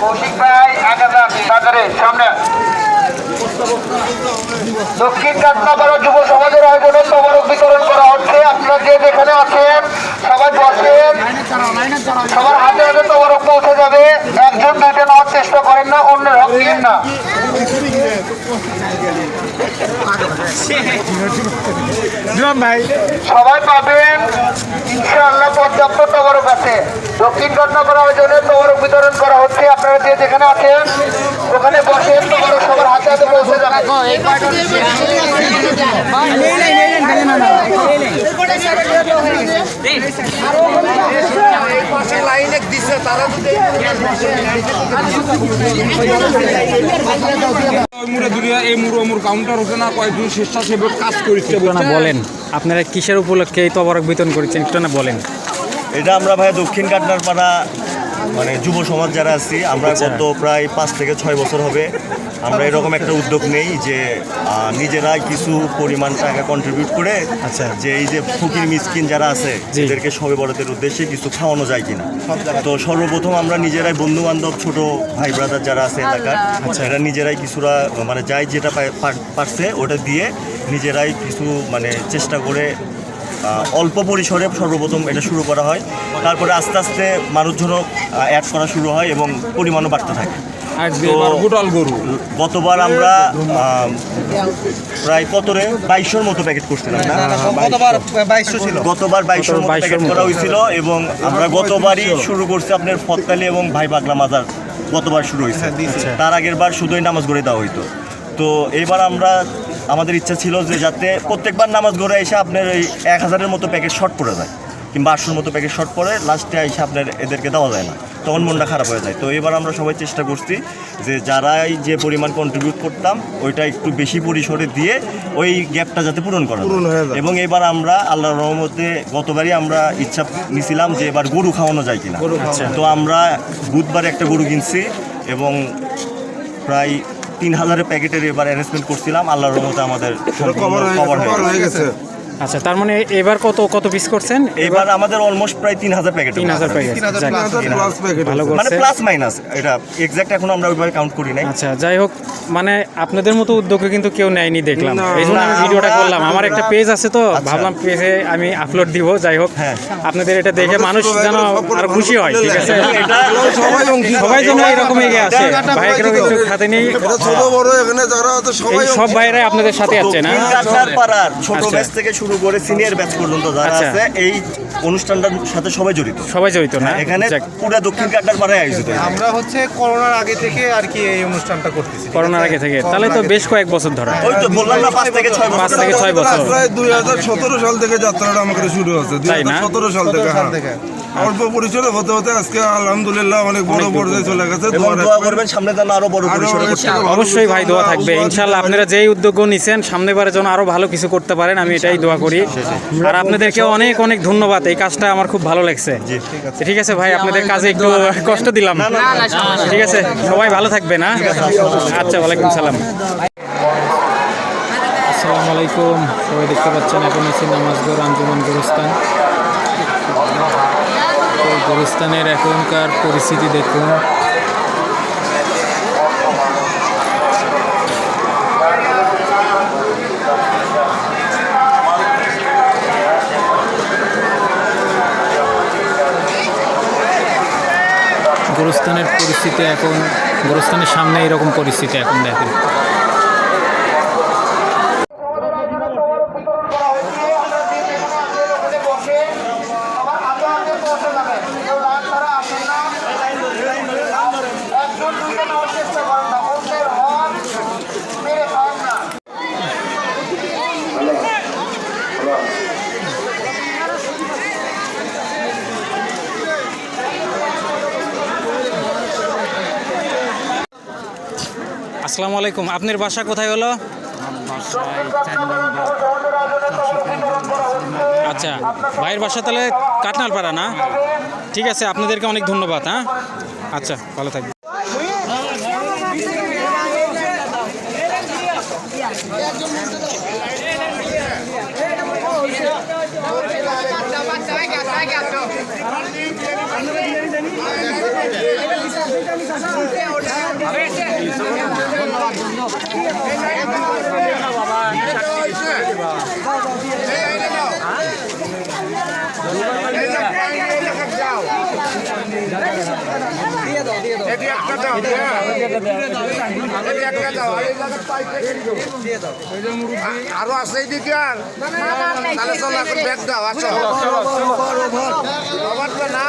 কৌশিক ভাই সাগরে সামনে। দক্ষিণ কাটনাপাড়া যুব সমাজের আয়োজনে তবরক বিতরণ করা হচ্ছে। আপনারা যে যেখানে আছেন সবার হাতে হাতে যাবে। একজন নেওয়ার চেষ্টা করেন না না। সবাই পাবেন, ইনশাআল্লাহ পর্যাপ্ত তবরক আছে দক্ষিণ কন্যাপাড়া আয়োজনে তবরক বিতরণ করা হচ্ছে। আপনারা যে যেখানে আছেন, ওখানে বসেন তবরক সবার হাতে হাতে পৌঁছে যাবে। এই কাউন্টার না কয়েকজন স্বেচ্ছাসেবক কাজ বলেন, আপনারা কিসের উপলক্ষে এই তবরক বিতরণ করেছেন একটু না বলেন। এটা আমরা ভাই দক্ষিণ কাটনার পাড়া মানে যুব সমাজ যারা আছি আমরা আচ্ছা। গত প্রায় পাঁচ থেকে ছয় বছর হবে আমরা এরকম একটা উদ্যোগ নেই যে নিজেরাই কিছু পরিমাণ টাকা কন্ট্রিবিউট করে আচ্ছা। যে এই যে ফকির মিসকিন যারা আছে। এদেরকে সবে বড়দের উদ্দেশ্যে কিছু খাওয়ানো যায় কিনা তো সর্বপ্রথম আমরা নিজেরাই বন্ধু বান্ধব ছোট ভাই ব্রাদার যারা আছে এলাকার আচ্ছা। এরা নিজেরাই কিছুরা মানে যাই যেটা পারছে ওটা দিয়ে নিজেরাই কিছু মানে চেষ্টা করে অল্প পরিসরে সর্বপ্রথম এটা শুরু করা হয়। তারপরে আস্তে আস্তে মানুষজনও অ্যাড করা শুরু হয় এবং পরিমাণও বাড়তে থাকে। গতবার আমরা প্রায় কতরে? বাইশশোর মতো প্যাকেট করছিলাম না? গতবার বাইশশো ছিল। গতবার বাইশশোর মতো প্যাকেট করা হয়েছিল এবং আমরা গতবারই শুরু করছি আপনার ফতকালি এবং ভাই পাগলা মাজার গতবার শুরু হয়েছে। আচ্ছা। তার আগের বার শুধুই নামাজ গড়ে দেওয়া হইতো। তো এবার আমরা আমাদের ইচ্ছা ছিল যে যাতে প্রত্যেকবার নামাজ গড়ে এসে আপনার ওই এক হাজারের মতো প্যাকেট শর্ট পড়ে যায় কিংবা আটশোর মতো প্যাকেট শর্ট পড়ে লাস্টে এসে আপনার এদেরকে দেওয়া যায় না। তখন মনটা খারাপ হয়ে যায়। তো এবার আমরা সবাই চেষ্টা করছি যে যারাই যে পরিমাণ কন্ট্রিবিউট করতাম ওইটা একটু বেশি পরিসরে দিয়ে ওই গ্যাপটা যাতে পূরণ করা যায়। এবং এবার আমরা আল্লাহ রহমতে গতবারই আমরা ইচ্ছা নিছিলাম যে এবার গরু খাওয়ানো যায় কিনা। তো আমরা বুধবার একটা গরু কিনছি এবং প্রায় তিন হাজারের প্যাকেটের এবার অ্যারেঞ্জমেন্ট করছিলাম। আল্লাহর রহমতে আমাদের খবর হয়ে গেছে। আচ্ছা তার মানে এবার কত কত পিস করছেন? এবার আমাদের অলমোস্ট প্রায় তিন হাজার প্যাকেট তিন হাজার প্যাকেট ভালো মানে প্লাস মাইনাস এটা এক্সাক্ট এখন আমরা ওইভাবে কাউন্ট করি নাই। আচ্ছা যাই হোক মানে আপনাদের মতো উদ্যোগে কিন্তু কেউ নেয়নি দেখলাম। এই জন্য আমি ভিডিওটা করলাম। আমার একটা পেজ আছে তো আচ্ছা। ভাবলাম পেজে আমি আপলোড দিব যাই হোক। হ্যাঁ। আপনাদের এটা দেখে মানুষ যেন আরও খুশি হয় ঠিক আছে? এটা সবাই যেন এরকম এগিয়ে আসে। ভাইকেরও একটু খাতে নেই। ছোট বড় এখানে যারা আছে সবাই সব ভাইরাই আপনাদের সাথে আছে না? ছোট আচ্ছা। থেকে শুরু করে সিনিয়র ব্যাচ পর্যন্ত যারা আচ্ছা। আছে এই অনুষ্ঠানটার সাথে সবাই জড়িত। সবাই জড়িত না? এখানে যাক, পুরো দক্ষিণ কাটার পাড়ায় আয়োজিত আমরা হচ্ছে করোনার আগে থেকে আর কি এই অনুষ্ঠানটা করতেছি করোনার আগে থেকে। তাহলে তো বেশ কয়েক বছর ধরে। ওই তো বললাম না 5 থেকে 6 বছর। 5 থেকে 6 বছর। প্রায় দুই হাজার সতেরো সাল থেকে যাত্রাটা আমাদের শুরু তাই না? সাল থেকে। হ্যাঁ। অল্প পরিসরে হতে হতে আজকে আলহামদুলিল্লাহ অনেক বড় পর্যায়ে চলে গেছে দোয়া করবেন সামনে যেন আরও বড় পরিসরে অবশ্যই ভাই দোয়া থাকবে। দোয়া ইনশাল্লাহ আপনারা যেই উদ্যোগ নিছেন সামনেবারের জন্য আরও ভালো কিছু করতে পারেন আমি এটাই দোয়া করি। আর আপনাদেরকে অনেক অনেক ধন্যবাদ এই কাজটা আমার খুব ভালো লাগছে। ঠিক আছে। ভাই আপনাদের কাজে একটু কষ্ট দিলাম। ঠিক আছে সবাই ভালো থাকবে না আচ্ছা ওয়ালাইকুম সালাম। আসসালামু আলাইকুম। সবাই দেখতে পাচ্ছেন এখন আছি নামাজগড় আঞ্জুমান গুরুস্তান তো এখনকার পরিস্থিতি দেখুন। গোরস্থানের পরিস্থিতি এখন গোরস্থানের সামনে এরকম পরিস্থিতি এখন দেখেন একজন দুইটা নেওয়ার চেষ্টা করেন না অন্যের হক মেরে খান না আসসালামু আলাইকুম। আপনার বাসা কোথায় হলো? আচ্ছা ভাইয়ের বাসা তাহলে কাটনালপাড়া না? ঠিক আছে, আপনাদেরকে অনেক ধন্যবাদ হ্যাঁ? আচ্ছা ভালো থাকবেন। আরও আছে আর তাহলে চলো এখন দাও আসো না